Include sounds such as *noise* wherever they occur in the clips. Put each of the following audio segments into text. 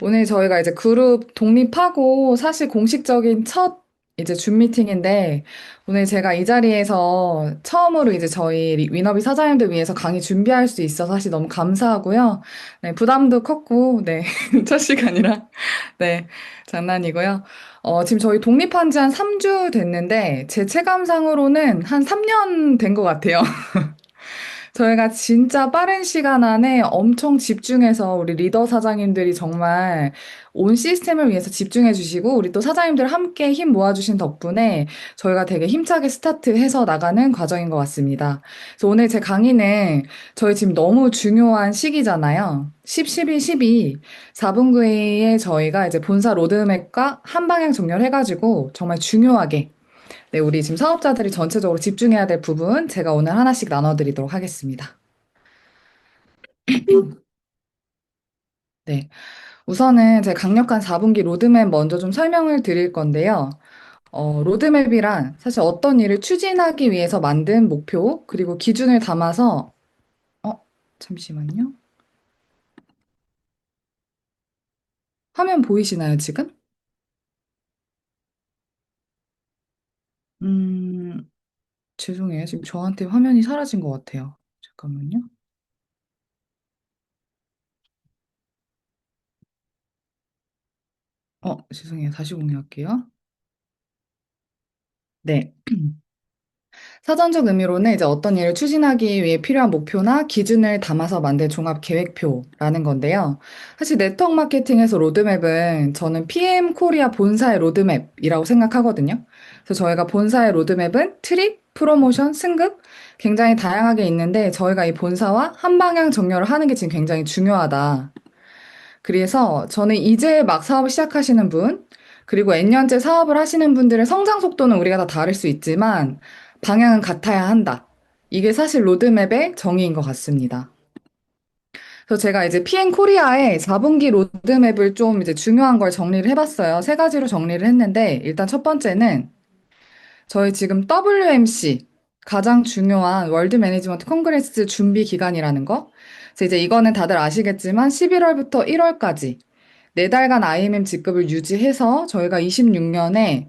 오늘 저희가 이제 그룹 독립하고 사실 공식적인 첫 이제 줌 미팅인데 오늘 제가 이 자리에서 처음으로 이제 저희 리- 위너비 사장님들 위해서 강의 준비할 수 있어서 사실 너무 감사하고요. 네, 부담도 컸고, 네, *laughs* 첫 시간이라. 네, 장난이고요. 어, 지금 저희 독립한 지 한 3주 됐는데 제 체감상으로는 한 3년 된 것 같아요. *laughs* 저희가 진짜 빠른 시간 안에 엄청 집중해서 우리 리더 사장님들이 정말 온 시스템을 위해서 집중해 주시고 우리 또 사장님들 함께 힘 모아 주신 덕분에 저희가 되게 힘차게 스타트해서 나가는 과정인 것 같습니다. 그래서 오늘 제 강의는 저희 지금 너무 중요한 시기잖아요. 10, 11, 12, 4분기에 저희가 이제 본사 로드맵과 한 방향 정렬해가지고 정말 중요하게 네, 우리 지금 사업자들이 전체적으로 집중해야 될 부분 제가 오늘 하나씩 나눠드리도록 하겠습니다. *clears throat* 네, 우선은 제 강력한 4분기 로드맵 먼저 좀 설명을 드릴 건데요. 어, 로드맵이란 사실 어떤 일을 추진하기 위해서 만든 목표, 그리고 기준을 담아서, 어, 잠시만요. 화면 보이시나요, 지금? 음, 죄송해요. 지금 저한테 화면이 사라진 것 같아요. 잠깐만요. 어, 죄송해요. 다시 공유할게요. 네. *clears throat* 사전적 의미로는 이제 어떤 일을 추진하기 위해 필요한 목표나 기준을 담아서 만든 종합 계획표라는 건데요. 사실 네트워크 마케팅에서 로드맵은 저는 PM 코리아 본사의 로드맵이라고 생각하거든요. 그래서 저희가 본사의 로드맵은 트립, 프로모션, 승급 굉장히 다양하게 있는데 저희가 이 본사와 한 방향 정렬을 하는 게 지금 굉장히 중요하다. 그래서 저는 이제 막 사업을 시작하시는 분, 그리고 N년째 사업을 하시는 분들의 성장 속도는 우리가 다 다를 수 있지만 방향은 같아야 한다. 이게 사실 로드맵의 정의인 것 같습니다. 그래서 제가 이제 PN 코리아의 4분기 로드맵을 좀 이제 중요한 걸 정리를 해봤어요. 세 가지로 정리를 했는데 일단 첫 번째는 저희 지금 WMC 가장 중요한 월드 매니지먼트 컨그레스 준비 기간이라는 거. 그래서 이제 이거는 다들 아시겠지만 11월부터 1월까지 네 달간 IMM 직급을 유지해서 저희가 26년에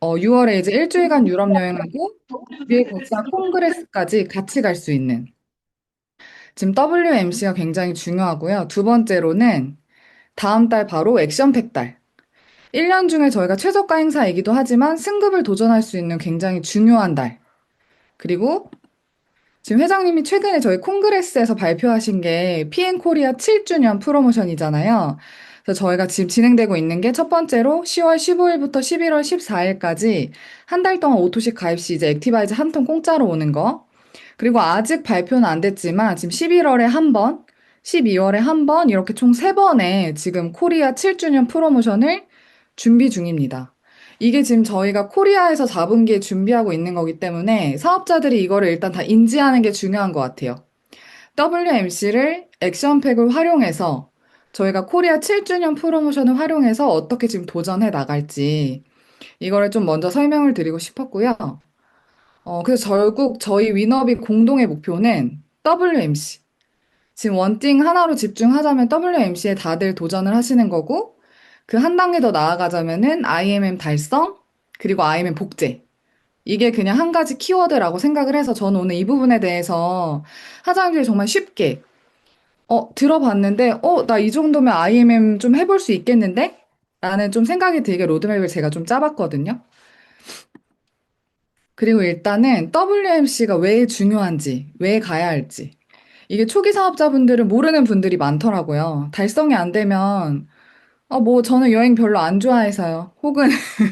어, 6월에 이제 일주일간 유럽 여행하고 뒤에 거치한 콩그레스까지 같이 갈 수 있는 지금 WMC가 굉장히 중요하고요. 두 번째로는 다음 달 바로 액션팩 달. 1년 중에 저희가 최저가 행사이기도 하지만 승급을 도전할 수 있는 굉장히 중요한 달. 그리고 지금 회장님이 최근에 저희 콩그레스에서 발표하신 게 PN 코리아 7주년 프로모션이잖아요. 그래서 저희가 지금 진행되고 있는 게 첫 번째로 10월 15일부터 11월 14일까지 한 달 동안 오토식 가입 시 이제 액티바이즈 한 통 공짜로 오는 거. 그리고 아직 발표는 안 됐지만 지금 11월에 한 번, 12월에 한 번, 이렇게 총 세 번의 지금 코리아 7주년 프로모션을 준비 중입니다. 이게 지금 저희가 코리아에서 4분기에 준비하고 있는 거기 때문에 사업자들이 이거를 일단 다 인지하는 게 중요한 것 같아요. WMC를 액션팩을 활용해서 저희가 코리아 7주년 프로모션을 활용해서 어떻게 지금 도전해 나갈지 이거를 좀 먼저 설명을 드리고 싶었고요. 어, 그래서 결국 저희 위너비 공동의 목표는 WMC. 지금 원띵 하나로 집중하자면 WMC에 다들 도전을 하시는 거고, 그 한 단계 더 나아가자면은 IMM 달성, 그리고 IMM 복제. 이게 그냥 한 가지 키워드라고 생각을 해서 저는 오늘 이 부분에 대해서 사장님들이 정말 쉽게, 어, 들어봤는데, 어, 나 이 정도면 IMM 좀 해볼 수 있겠는데? 라는 좀 생각이 들게 로드맵을 제가 좀 짜봤거든요. 그리고 일단은 WMC가 왜 중요한지, 왜 가야 할지. 이게 초기 사업자분들은 모르는 분들이 많더라고요. 달성이 안 되면, 아, 뭐, 저는 여행 별로 안 좋아해서요. 혹은, *laughs*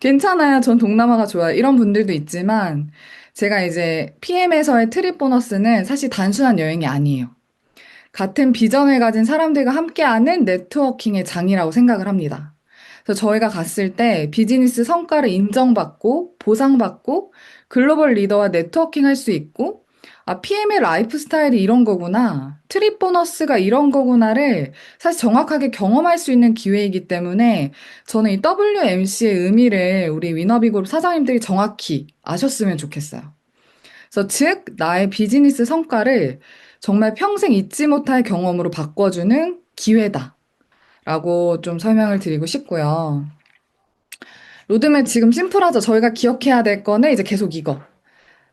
괜찮아요. 전 동남아가 좋아요. 이런 분들도 있지만, 제가 이제 PM에서의 트립 보너스는 사실 단순한 여행이 아니에요. 같은 비전을 가진 사람들과 함께하는 네트워킹의 장이라고 생각을 합니다. 그래서 저희가 갔을 때 비즈니스 성과를 인정받고 보상받고 글로벌 리더와 네트워킹 할 수 있고 아, PM의 라이프 스타일이 이런 거구나. 트립 보너스가 이런 거구나를 사실 정확하게 경험할 수 있는 기회이기 때문에 저는 이 WMC의 의미를 우리 위너비그룹 사장님들이 정확히 아셨으면 좋겠어요. 그래서 즉, 나의 비즈니스 성과를 정말 평생 잊지 못할 경험으로 바꿔주는 기회다. 라고 좀 설명을 드리고 싶고요. 로드맵 지금 심플하죠? 저희가 기억해야 될 거는 이제 계속 이거.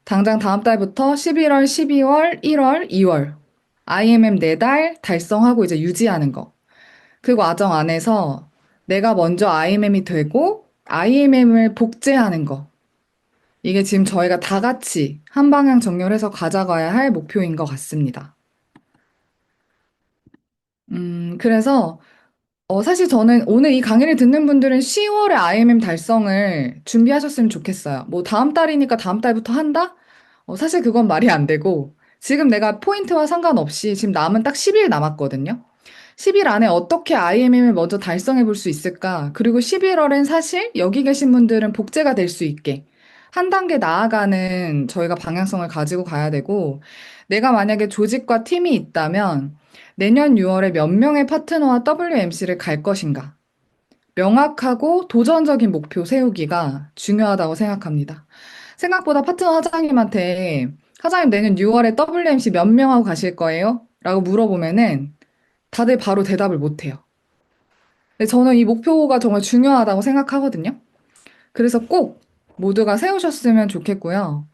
당장 다음 달부터 11월, 12월, 1월, 2월. IMM 4달 달성하고 이제 유지하는 거. 그 과정 안에서 내가 먼저 IMM이 되고 IMM을 복제하는 거. 이게 지금 저희가 다 같이 한 방향 정렬해서 가져가야 할 목표인 것 같습니다. 음, 그래서 어, 사실 저는 오늘 이 강의를 듣는 분들은 10월에 IMM 달성을 준비하셨으면 좋겠어요. 뭐 다음 달이니까 다음 달부터 한다? 어, 사실 그건 말이 안 되고 지금 내가 포인트와 상관없이 지금 남은 딱 10일 남았거든요. 10일 안에 어떻게 IMM을 먼저 달성해 볼 수 있을까? 그리고 11월엔 사실 여기 계신 분들은 복제가 될 수 있게 한 단계 나아가는 저희가 방향성을 가지고 가야 되고 내가 만약에 조직과 팀이 있다면 내년 6월에 몇 명의 파트너와 WMC를 갈 것인가? 명확하고 도전적인 목표 세우기가 중요하다고 생각합니다. 생각보다 파트너 사장님한테 사장님 내년 6월에 WMC 몇 명하고 가실 거예요? 라고 물어보면은 다들 바로 대답을 못 해요. 저는 이 목표가 정말 중요하다고 생각하거든요. 그래서 꼭 모두가 세우셨으면 좋겠고요.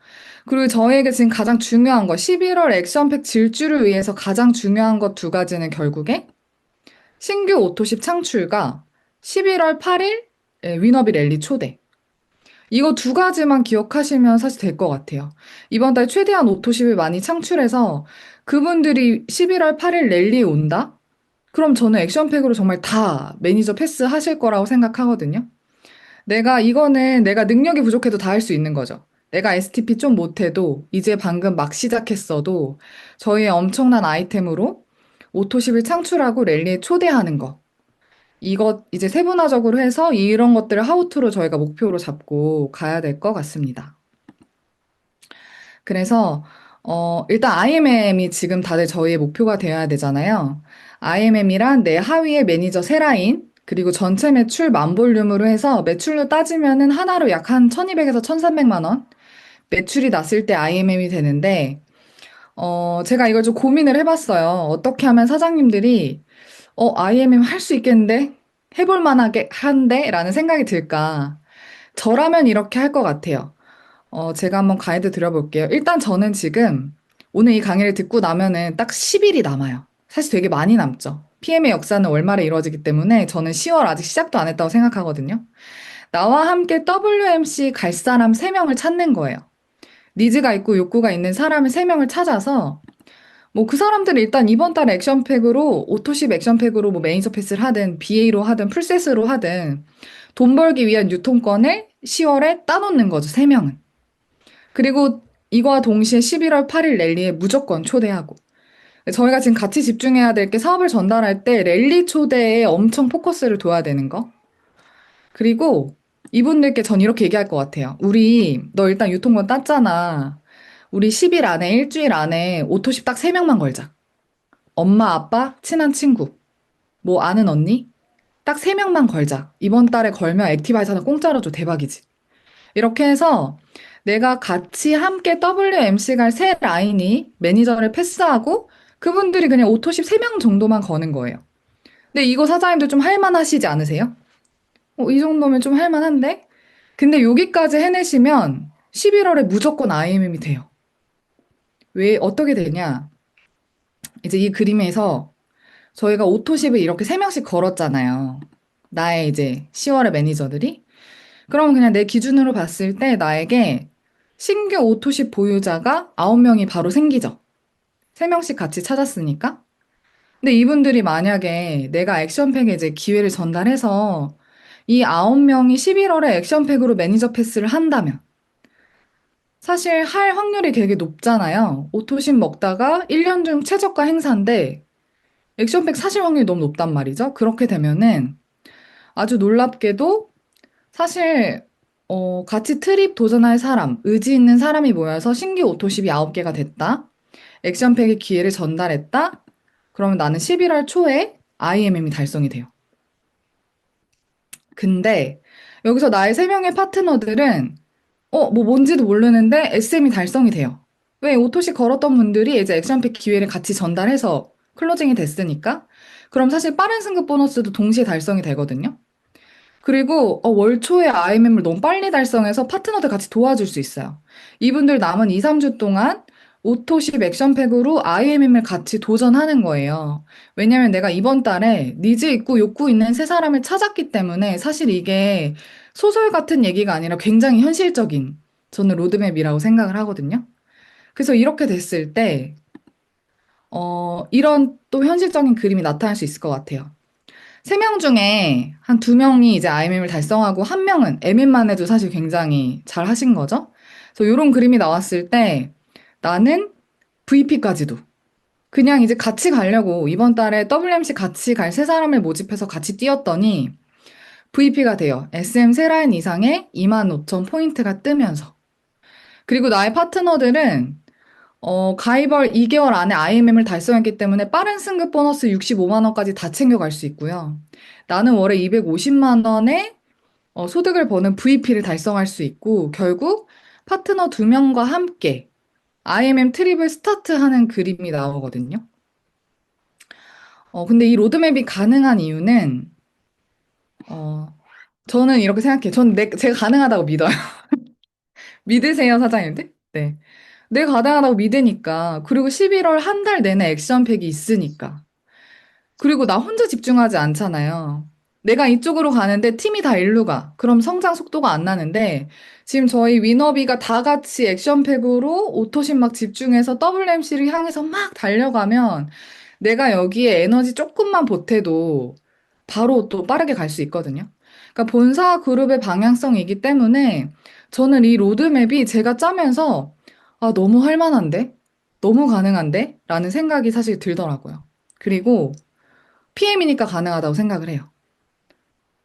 그리고 저에게 지금 가장 중요한 거, 11월 액션팩 질주를 위해서 가장 중요한 것 두 가지는 결국에 신규 오토십 창출과 11월 8일 위너비 랠리 초대. 이거 두 가지만 기억하시면 사실 될 것 같아요. 이번 달 최대한 오토십을 많이 창출해서 그분들이 11월 8일 랠리에 온다? 그럼 저는 액션팩으로 정말 다 매니저 패스 하실 거라고 생각하거든요. 내가 이거는 내가 능력이 부족해도 다 할 수 있는 거죠. 내가 STP 좀 못해도 이제 방금 막 시작했어도 저희의 엄청난 아이템으로 오토십을 창출하고 랠리에 초대하는 거. 이것 이제 세분화적으로 해서 이런 것들을 하우투로 저희가 목표로 잡고 가야 될 것 같습니다. 그래서 어, 일단 IMM이 지금 다들 저희의 목표가 되어야 되잖아요. IMM이란 내 하위의 매니저 세 라인, 그리고 전체 매출 만 볼륨으로 해서 매출로 따지면은 하나로 약 한 1200에서 1300만 원 매출이 났을 때 IMM이 되는데, 어, 제가 이걸 좀 고민을 해봤어요. 어떻게 하면 사장님들이, 어, IMM 할 수 있겠는데? 해볼 만하게 한데? 라는 생각이 들까? 저라면 이렇게 할 것 같아요. 어, 제가 한번 가이드 드려볼게요. 일단 저는 지금 오늘 이 강의를 듣고 나면은 딱 10일이 남아요. 사실 되게 많이 남죠. PM의 역사는 월말에 이루어지기 때문에 저는 10월 아직 시작도 안 했다고 생각하거든요. 나와 함께 WMC 갈 사람 3명을 찾는 거예요. 니즈가 있고 욕구가 있는 사람을 3명을 찾아서 뭐 그 사람들은 일단 이번 달 액션팩으로 오토십 액션팩으로 뭐 매니저 패스를 하든 BA로 하든 풀셋으로 하든 돈 벌기 위한 유통권을 10월에 따놓는 거죠, 3명은. 그리고 이거와 동시에 11월 8일 랠리에 무조건 초대하고. 저희가 지금 같이 집중해야 될 게 사업을 전달할 때 랠리 초대에 엄청 포커스를 둬야 되는 거. 그리고 이분들께 전 이렇게 얘기할 것 같아요. 우리, 너 일단 유통권 땄잖아. 우리 10일 안에, 일주일 안에 오토십 딱 3명만 걸자. 엄마, 아빠, 친한 친구. 뭐 아는 언니? 딱 3명만 걸자. 이번 달에 걸면 액티바이저는 공짜로 줘. 대박이지. 이렇게 해서 내가 같이 함께 WMC 갈 세 라인이 매니저를 패스하고 그분들이 그냥 오토십 3명 정도만 거는 거예요. 근데 이거 사장님들 좀 할만하시지 않으세요? 어, 이 정도면 좀 할만한데? 근데 여기까지 해내시면 11월에 무조건 IMM이 돼요. 왜, 어떻게 되냐? 이제 이 그림에서 저희가 오토십을 이렇게 3명씩 걸었잖아요. 나의 이제 10월의 매니저들이. 그럼 그냥 내 기준으로 봤을 때 나에게 신규 오토십 보유자가 9명이 바로 생기죠. 3명씩 같이 찾았으니까. 근데 이분들이 만약에 내가 액션팩에 이제 기회를 전달해서 이 9명이 11월에 액션팩으로 매니저 패스를 한다면 사실 할 확률이 되게 높잖아요. 오토십 먹다가 1년 중 최저가 행사인데 액션팩 사실 확률이 너무 높단 말이죠. 그렇게 되면은 아주 놀랍게도 사실 어, 같이 트립 도전할 사람, 의지 있는 사람이 모여서 신규 오토십이 9개가 됐다. 액션팩의 기회를 전달했다. 그러면 나는 11월 초에 IMM이 달성이 돼요. 근데 여기서 나의 3명의 파트너들은 어, 뭐 뭔지도 모르는데 SM이 달성이 돼요. 왜 오토시 걸었던 분들이 이제 액션팩 기회를 같이 전달해서 클로징이 됐으니까. 그럼 사실 빠른 승급 보너스도 동시에 달성이 되거든요. 그리고 어, 월 초에 IMM을 너무 빨리 달성해서 파트너들 같이 도와줄 수 있어요. 이분들 남은 2, 3주 동안 오토십 액션팩으로 IMM을 같이 도전하는 거예요. 왜냐면 내가 이번 달에 니즈 있고 욕구 있는 세 사람을 찾았기 때문에 사실 이게 소설 같은 얘기가 아니라 굉장히 현실적인 저는 로드맵이라고 생각을 하거든요. 그래서 이렇게 됐을 때, 어, 이런 또 현실적인 그림이 나타날 수 있을 것 같아요. 세 명 중에 한 두 명이 이제 IMM을 달성하고 한 명은 MM만 해도 사실 굉장히 잘 하신 거죠. 그래서 이런 그림이 나왔을 때 나는 VP까지도 그냥 이제 같이 가려고 이번 달에 WMC 같이 갈 세 사람을 모집해서 같이 뛰었더니 VP가 돼요. SM 세 라인 이상의 25,000 포인트가 뜨면서. 그리고 나의 파트너들은 어, 가입월 2개월 안에 IMM을 달성했기 때문에 빠른 승급 보너스 65만 원까지 다 챙겨갈 수 있고요. 나는 월에 250만 원의 어, 소득을 버는 VP를 달성할 수 있고 결국 파트너 두 명과 함께 IMM 트립을 스타트하는 그림이 나오거든요. 어, 근데 이 로드맵이 가능한 이유는 어, 저는 이렇게 생각해요. 저는 내, 제가 가능하다고 믿어요. *laughs* 믿으세요, 사장님들? 네. 내가 가능하다고 믿으니까. 그리고 11월 한 달 내내 액션팩이 있으니까. 그리고 나 혼자 집중하지 않잖아요. 내가 이쪽으로 가는데 팀이 다 일로 가. 그럼 성장 속도가 안 나는데 지금 저희 위너비가 다 같이 액션팩으로 오토신 막 집중해서 WMC를 향해서 막 달려가면 내가 여기에 에너지 조금만 보태도 바로 또 빠르게 갈 수 있거든요. 그러니까 본사 그룹의 방향성이기 때문에 저는 이 로드맵이 제가 짜면서 아, 너무 할 만한데? 너무 가능한데? 라는 생각이 사실 들더라고요. 그리고 PM이니까 가능하다고 생각을 해요.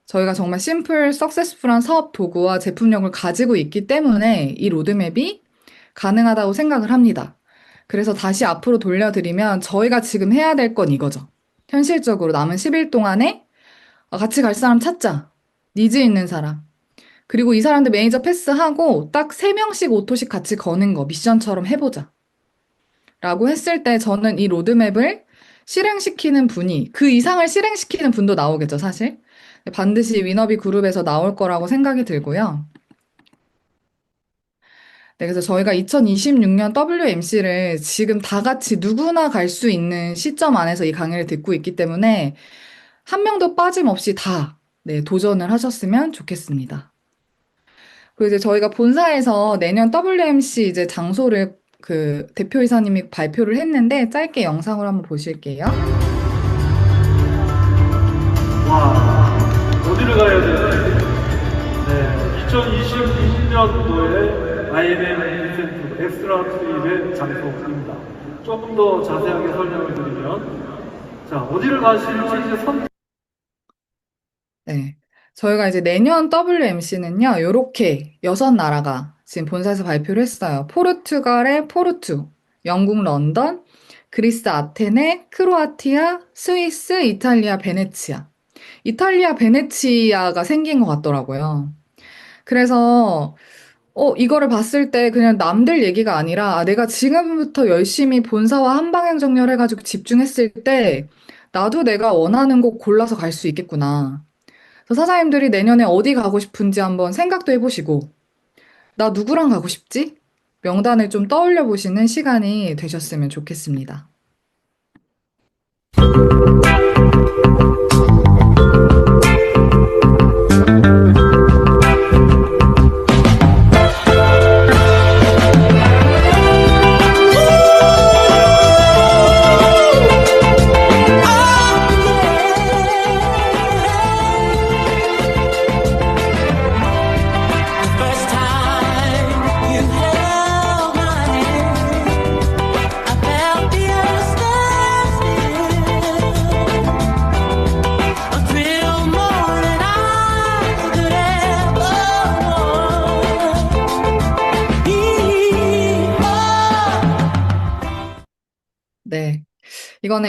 저희가 정말 심플, 석세스풀한 사업 도구와 제품력을 가지고 있기 때문에 이 로드맵이 가능하다고 생각을 합니다. 그래서 다시 앞으로 돌려드리면 저희가 지금 해야 될 건 이거죠. 현실적으로 남은 10일 동안에 아, 같이 갈 사람 찾자. 니즈 있는 사람. 그리고 이 사람들 매니저 패스하고 딱 3명씩 오토씩 같이 거는 거 미션처럼 해보자. 라고 했을 때 저는 이 로드맵을 실행시키는 분이 그 이상을 실행시키는 분도 나오겠죠, 사실. 반드시 위너비 그룹에서 나올 거라고 생각이 들고요. 네, 그래서 저희가 2026년 WMC를 지금 다 같이 누구나 갈 수 있는 시점 안에서 이 강의를 듣고 있기 때문에 한 명도 빠짐없이 다, 네, 도전을 하셨으면 좋겠습니다. 그리고 이제 저희가 본사에서 내년 WMC 이제 장소를 그 대표이사님이 발표를 했는데 짧게 영상으로 한번 보실게요. 와, 어디를 가야 되나요? 네, 2026년도에 IMM 인센티브 엑스트라 트립의 장소입니다. 조금 더 자세하게 설명을 드리면, 자, 어디를 가실지 이제 선, 네. 저희가 이제 내년 WMC는요, 요렇게 여섯 나라가 지금 본사에서 발표를 했어요. 포르투갈의 포르투, 영국 런던, 그리스 아테네, 크로아티아, 스위스, 이탈리아 베네치아. 이탈리아 베네치아가 생긴 것 같더라고요. 그래서, 어, 이거를 봤을 때 그냥 남들 얘기가 아니라, 아, 내가 지금부터 열심히 본사와 한방향 정렬해가지고 집중했을 때, 나도 내가 원하는 곳 골라서 갈 수 있겠구나. 그래서 사장님들이 내년에 어디 가고 싶은지 한번 생각도 해보시고, 나 누구랑 가고 싶지? 명단을 좀 떠올려 보시는 시간이 되셨으면 좋겠습니다.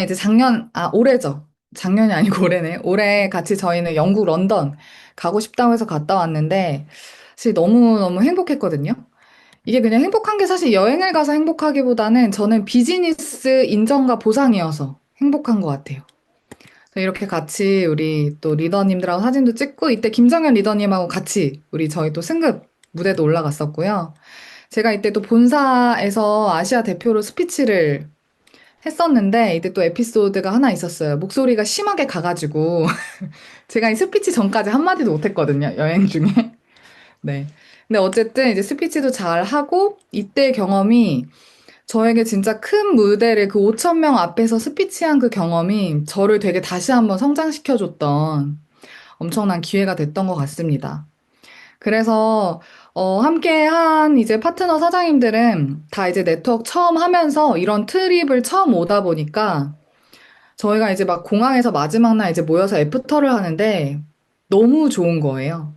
이제 작년, 아, 올해죠. 작년이 아니고 올해네. 올해 같이 저희는 영국 런던 가고 싶다고 해서 갔다 왔는데, 사실 너무너무 행복했거든요. 이게 그냥 행복한 게 사실 여행을 가서 행복하기보다는 저는 비즈니스 인정과 보상이어서 행복한 것 같아요. 이렇게 같이 우리 또 리더님들하고 사진도 찍고 이때 김정현 리더님하고 같이 우리 저희 또 승급 무대도 올라갔었고요. 제가 이때 또 본사에서 아시아 대표로 스피치를 했었는데 이때 또 에피소드가 하나 있었어요. 목소리가 심하게 가가지고 *laughs* 제가 이 스피치 전까지 한마디도 못했거든요. 여행 중에. *laughs* 네. 근데 어쨌든 이제 스피치도 잘 하고 이때 경험이 저에게 진짜 큰 무대를 그 5천 명 앞에서 스피치한 그 경험이 저를 되게 다시 한번 성장시켜줬던 엄청난 기회가 됐던 것 같습니다. 그래서 어, 함께한 이제 파트너 사장님들은 다 이제 네트워크 처음 하면서 이런 트립을 처음 오다 보니까 저희가 이제 막 공항에서 마지막 날 이제 모여서 애프터를 하는데 너무 좋은 거예요.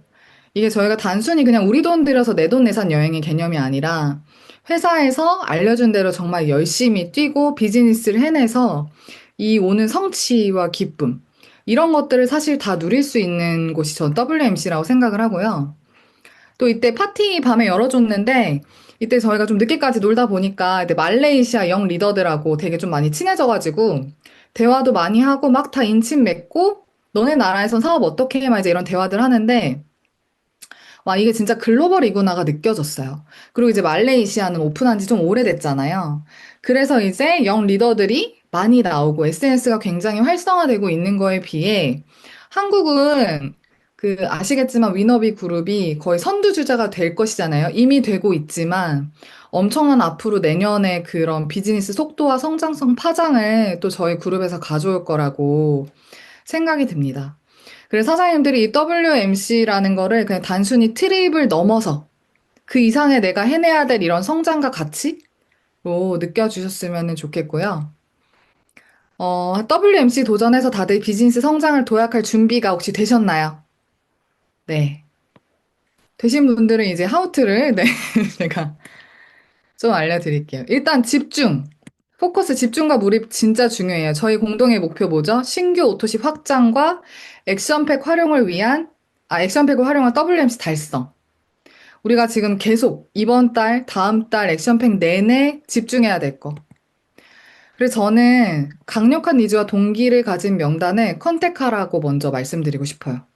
이게 저희가 단순히 그냥 우리 돈 들여서 내 돈 내산 여행의 개념이 아니라 회사에서 알려준 대로 정말 열심히 뛰고 비즈니스를 해내서 이 오는 성취와 기쁨 이런 것들을 사실 다 누릴 수 있는 곳이 전 WMC라고 생각을 하고요. 또 이때 파티 밤에 열어줬는데 이때 저희가 좀 늦게까지 놀다 보니까 이때 말레이시아 영 리더들하고 되게 좀 많이 친해져가지고 대화도 많이 하고 막 다 인친 맺고 너네 나라에선 사업 어떻게 해? 막 이제 이런 대화들 하는데 와 이게 진짜 글로벌이구나가 느껴졌어요. 그리고 이제 말레이시아는 오픈한 지 좀 오래됐잖아요. 그래서 이제 영 리더들이 많이 나오고 SNS가 굉장히 활성화되고 있는 거에 비해 한국은 그 아시겠지만 위너비 그룹이 거의 선두주자가 될 것이잖아요. 이미 되고 있지만 엄청난 앞으로 내년에 그런 비즈니스 속도와 성장성 파장을 또 저희 그룹에서 가져올 거라고 생각이 듭니다. 그래서 사장님들이 이 WMC라는 거를 그냥 단순히 트립을 넘어서 그 이상의 내가 해내야 될 이런 성장과 가치로 느껴주셨으면 좋겠고요. 어, WMC 도전해서 다들 비즈니스 성장을 도약할 준비가 혹시 되셨나요? 네. 되신 분들은 이제 하우트를, 네, *laughs* 제가 좀 알려드릴게요. 일단 집중. 포커스 집중과 몰입 진짜 중요해요. 저희 공동의 목표 뭐죠? 신규 오토십 확장과 액션팩 활용을 위한, 아, 액션팩을 활용한 WMC 달성. 우리가 지금 계속 이번 달, 다음 달 액션팩 내내 집중해야 될 거. 그래서 저는 강력한 니즈와 동기를 가진 명단을 컨택하라고 먼저 말씀드리고 싶어요.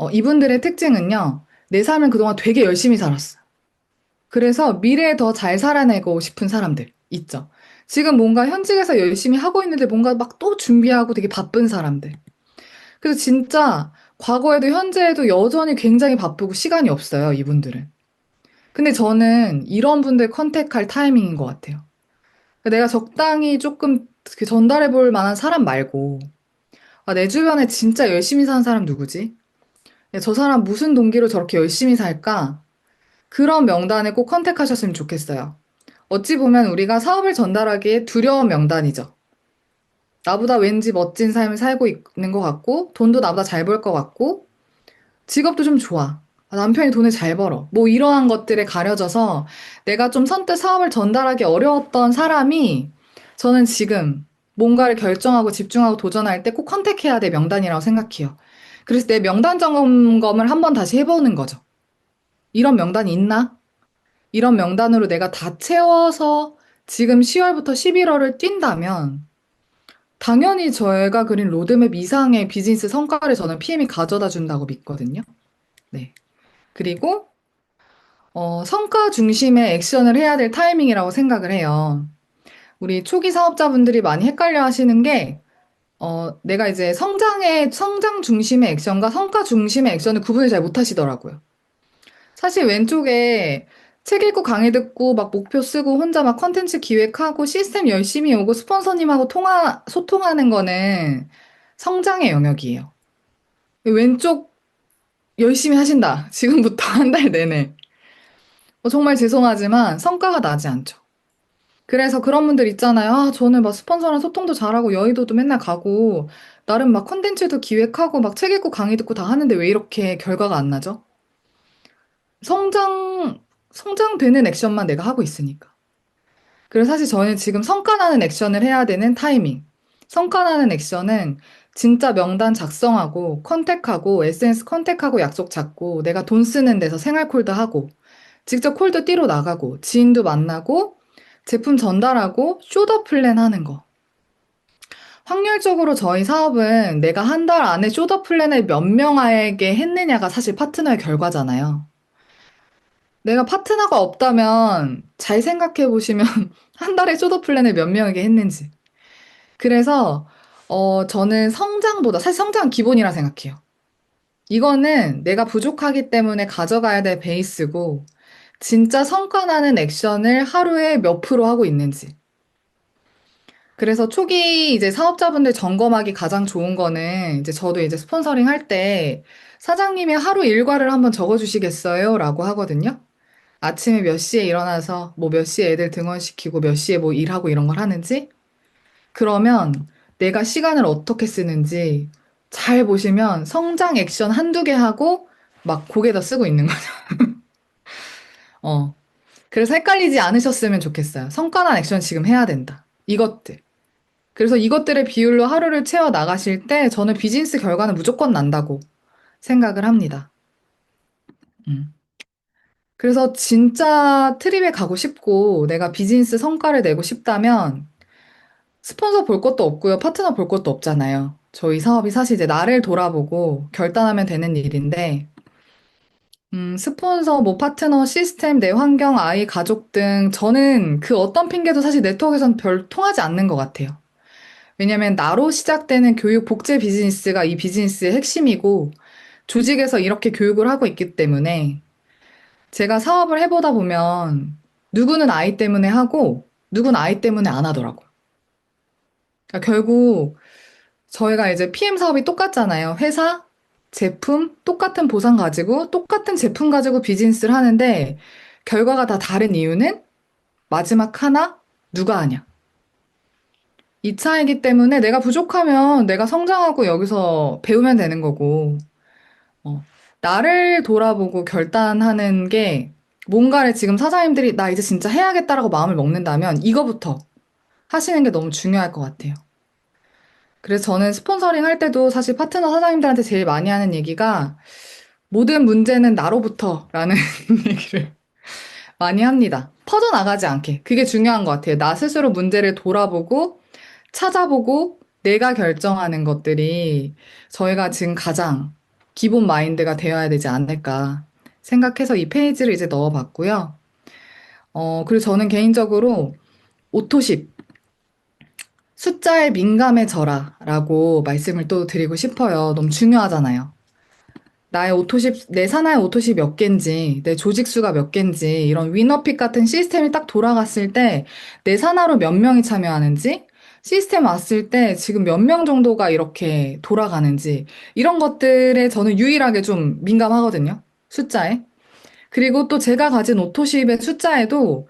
어, 이분들의 특징은요, 내 삶을 그동안 되게 열심히 살았어. 그래서 미래에 더 잘 살아내고 싶은 사람들 있죠. 지금 뭔가 현직에서 열심히 하고 있는데 뭔가 막 또 준비하고 되게 바쁜 사람들. 그래서 진짜 과거에도 현재에도 여전히 굉장히 바쁘고 시간이 없어요, 이분들은. 근데 저는 이런 분들 컨택할 타이밍인 것 같아요. 내가 적당히 조금 그 전달해 볼 만한 사람 말고, 아, 내 주변에 진짜 열심히 사는 사람 누구지? 야, 저 사람 무슨 동기로 저렇게 열심히 살까? 그런 명단에 꼭 컨택하셨으면 좋겠어요. 어찌 보면 우리가 사업을 전달하기에 두려운 명단이죠. 나보다 왠지 멋진 삶을 살고 있는 것 같고, 돈도 나보다 잘 벌 것 같고, 직업도 좀 좋아. 아, 남편이 돈을 잘 벌어. 뭐 이러한 것들에 가려져서 내가 좀 선뜻 사업을 전달하기 어려웠던 사람이 저는 지금 뭔가를 결정하고 집중하고 도전할 때 꼭 컨택해야 될 명단이라고 생각해요. 그래서 내 명단 점검을 한번 다시 해보는 거죠. 이런 명단이 있나? 이런 명단으로 내가 다 채워서 지금 10월부터 11월을 뛴다면 당연히 저희가 그린 로드맵 이상의 비즈니스 성과를 저는 PM이 가져다 준다고 믿거든요. 네. 그리고 어, 성과 중심의 액션을 해야 될 타이밍이라고 생각을 해요. 우리 초기 사업자분들이 많이 헷갈려 하시는 게 어, 내가 이제 성장의, 성장 중심의 액션과 성과 중심의 액션을 구분을 잘 못하시더라고요. 사실 왼쪽에 책 읽고 강의 듣고 막 목표 쓰고 혼자 막 컨텐츠 기획하고 시스템 열심히 오고 스폰서님하고 통화, 소통하는 거는 성장의 영역이에요. 왼쪽 열심히 하신다. 지금부터 *laughs* 한 달 내내. 어, 정말 죄송하지만 성과가 나지 않죠. 그래서 그런 분들 있잖아요. 아, 저는 막 스폰서랑 소통도 잘하고 여의도도 맨날 가고 나름 막 콘텐츠도 기획하고 막 책 읽고 강의 듣고 다 하는데 왜 이렇게 결과가 안 나죠? 성장, 성장되는 액션만 내가 하고 있으니까. 그래서 사실 저는 지금 성과 나는 액션을 해야 되는 타이밍. 성과 나는 액션은 진짜 명단 작성하고 컨택하고 SNS 컨택하고 약속 잡고 내가 돈 쓰는 데서 생활 콜도 하고 직접 콜도 뛰러 나가고 지인도 만나고 제품 전달하고 쇼더 플랜 하는 거. 확률적으로 저희 사업은 내가 한 달 안에 쇼더 플랜을 몇 명에게 했느냐가 사실 파트너의 결과잖아요. 내가 파트너가 없다면 잘 생각해 보시면 *laughs* 한 달에 쇼더 플랜을 몇 명에게 했는지. 그래서 어, 저는 성장보다 사실 성장은 기본이라 생각해요. 이거는 내가 부족하기 때문에 가져가야 될 베이스고 진짜 성과 나는 액션을 하루에 몇 프로 하고 있는지. 그래서 초기 이제 사업자분들 점검하기 가장 좋은 거는 이제 저도 이제 스폰서링 할 때 사장님이 하루 일과를 한번 적어주시겠어요? 라고 하거든요. 아침에 몇 시에 일어나서 뭐 몇 시에 애들 등원시키고 몇 시에 뭐 일하고 이런 걸 하는지. 그러면 내가 시간을 어떻게 쓰는지 잘 보시면 성장 액션 한두 개 하고 막 고개다 쓰고 있는 거죠. *laughs* 어. 그래서 헷갈리지 않으셨으면 좋겠어요. 성과난 액션 지금 해야 된다. 이것들. 그래서 이것들의 비율로 하루를 채워 나가실 때 저는 비즈니스 결과는 무조건 난다고 생각을 합니다. 음. 그래서 진짜 트립에 가고 싶고 내가 비즈니스 성과를 내고 싶다면 스폰서 볼 것도 없고요. 파트너 볼 것도 없잖아요. 저희 사업이 사실 이제 나를 돌아보고 결단하면 되는 일인데 음, 스폰서, 뭐 파트너, 시스템, 내 환경, 아이, 가족 등 저는 그 어떤 핑계도 사실 네트워크에선 별 통하지 않는 것 같아요. 왜냐면 나로 시작되는 교육 복제 비즈니스가 이 비즈니스의 핵심이고 조직에서 이렇게 교육을 하고 있기 때문에 제가 사업을 해보다 보면 누구는 아이 때문에 하고 누구는 아이 때문에 안 하더라고. 그러니까 결국 저희가 이제 PM 사업이 똑같잖아요. 회사, 제품, 똑같은 보상 가지고 똑같은 제품 가지고 비즈니스를 하는데 결과가 다 다른 이유는 마지막 하나 누가 하냐. 이 차이기 때문에 내가 부족하면 내가 성장하고 여기서 배우면 되는 거고, 어, 나를 돌아보고 결단하는 게 뭔가를 지금 사장님들이 나 이제 진짜 해야겠다라고 마음을 먹는다면 이거부터 하시는 게 너무 중요할 것 같아요. 그래서 저는 스폰서링 할 때도 사실 파트너 사장님들한테 제일 많이 하는 얘기가 모든 문제는 나로부터라는 *laughs* 얘기를 많이 합니다. 퍼져나가지 않게. 그게 중요한 것 같아요. 나 스스로 문제를 돌아보고 찾아보고 내가 결정하는 것들이 저희가 지금 가장 기본 마인드가 되어야 되지 않을까 생각해서 이 페이지를 이제 넣어봤고요. 어, 그리고 저는 개인적으로 오토십, 숫자에 민감해져라 라고 말씀을 또 드리고 싶어요. 너무 중요하잖아요. 나의 오토십, 내 산하의 오토십 몇 개인지, 내 조직 수가 몇 개인지, 이런 위너픽 같은 시스템이 딱 돌아갔을 때, 내 산하로 몇 명이 참여하는지, 시스템 왔을 때 지금 몇 명 정도가 이렇게 돌아가는지, 이런 것들에 저는 유일하게 좀 민감하거든요. 숫자에. 그리고 또 제가 가진 오토십의 숫자에도,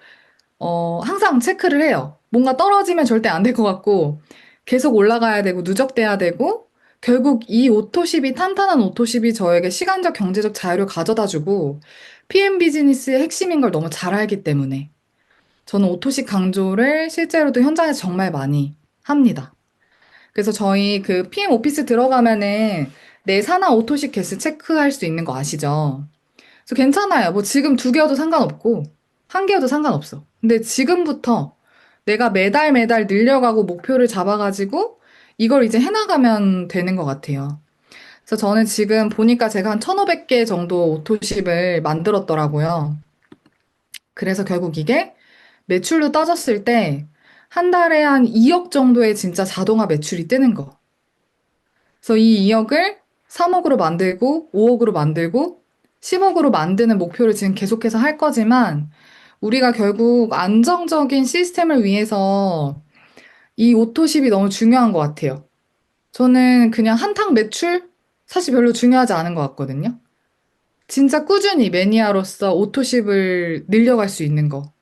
어, 항상 체크를 해요. 뭔가 떨어지면 절대 안 될 것 같고, 계속 올라가야 되고, 누적돼야 되고, 결국 이 오토십이, 탄탄한 오토십이 저에게 시간적, 경제적 자유를 가져다 주고, PM 비즈니스의 핵심인 걸 너무 잘 알기 때문에, 저는 오토십 강조를 실제로도 현장에서 정말 많이 합니다. 그래서 저희 그 PM 오피스 들어가면은 내 산하 오토십 개수 체크할 수 있는 거 아시죠? 그래서 괜찮아요. 뭐 지금 두 개여도 상관없고, 한 개여도 상관없어. 근데 지금부터 내가 매달 매달 늘려가고 목표를 잡아가지고 이걸 이제 해나가면 되는 것 같아요. 그래서 저는 지금 보니까 제가 한 1,500개 정도 오토십을 만들었더라고요. 그래서 결국 이게 매출로 따졌을 때 한 달에 한 2억 정도의 진짜 자동화 매출이 뜨는 거. 그래서 이 2억을 3억으로 만들고 5억으로 만들고 10억으로 만드는 목표를 지금 계속해서 할 거지만 우리가 결국 안정적인 시스템을 위해서 이 오토십이 너무 중요한 것 같아요. 저는 그냥 한탕 매출? 사실 별로 중요하지 않은 것 같거든요. 진짜 꾸준히 매니아로서 오토십을 늘려갈 수 있는 거.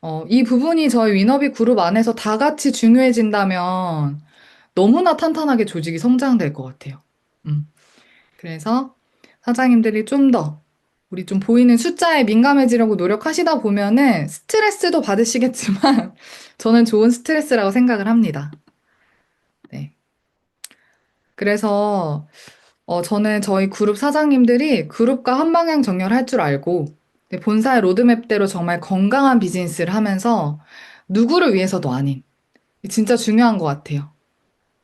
어, 이 부분이 저희 위너비 그룹 안에서 다 같이 중요해진다면 너무나 탄탄하게 조직이 성장될 것 같아요. 음. 그래서 사장님들이 좀 더 우리 좀 보이는 숫자에 민감해지려고 노력하시다 보면은 스트레스도 받으시겠지만 *laughs* 저는 좋은 스트레스라고 생각을 합니다. 네. 그래서 어, 저는 저희 그룹 사장님들이 그룹과 한 방향 정렬할 줄 알고 네, 본사의 로드맵대로 정말 건강한 비즈니스를 하면서 누구를 위해서도 아닌 진짜 중요한 것 같아요.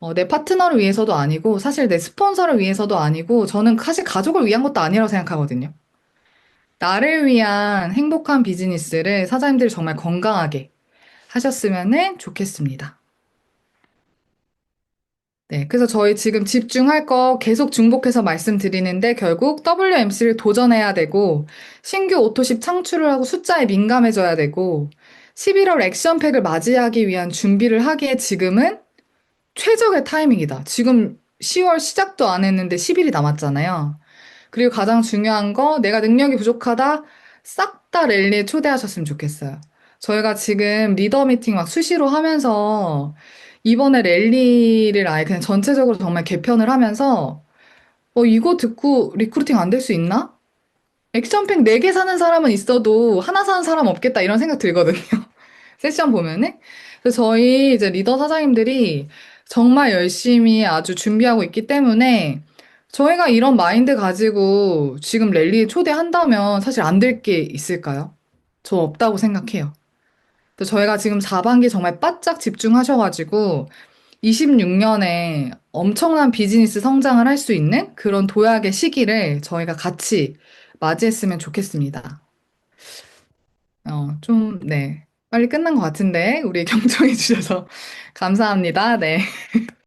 어, 내 파트너를 위해서도 아니고, 사실 내 스폰서를 위해서도 아니고, 저는 사실 가족을 위한 것도 아니라고 생각하거든요. 나를 위한 행복한 비즈니스를 사장님들이 정말 건강하게 하셨으면 좋겠습니다. 네, 그래서 저희 지금 집중할 거 계속 중복해서 말씀드리는데 결국 WMC를 도전해야 되고 신규 오토십 창출을 하고 숫자에 민감해져야 되고 11월 액션팩을 맞이하기 위한 준비를 하기에 지금은 최적의 타이밍이다. 지금 10월 시작도 안 했는데 10일이 남았잖아요. 그리고 가장 중요한 거 내가 능력이 부족하다 싹 다 랠리에 초대하셨으면 좋겠어요. 저희가 지금 리더 미팅 막 수시로 하면서 이번에 랠리를 아예 그냥 전체적으로 정말 개편을 하면서 어, 이거 듣고 리크루팅 안 될 수 있나? 액션팩 4개 사는 사람은 있어도 하나 사는 사람 없겠다 이런 생각 들거든요. *laughs* 세션 보면은. 그래서 저희 이제 리더 사장님들이 정말 열심히 아주 준비하고 있기 때문에 저희가 이런 마인드 가지고 지금 랠리에 초대한다면 사실 안 될 게 있을까요? 저 없다고 생각해요. 그래서 저희가 지금 4반기 정말 바짝 집중하셔가지고 26년에 엄청난 비즈니스 성장을 할 수 있는 그런 도약의 시기를 저희가 같이 맞이했으면 좋겠습니다. 어, 좀, 네. 빨리 끝난 것 같은데, 우리 *laughs* 경청해 주셔서 감사합니다. 네.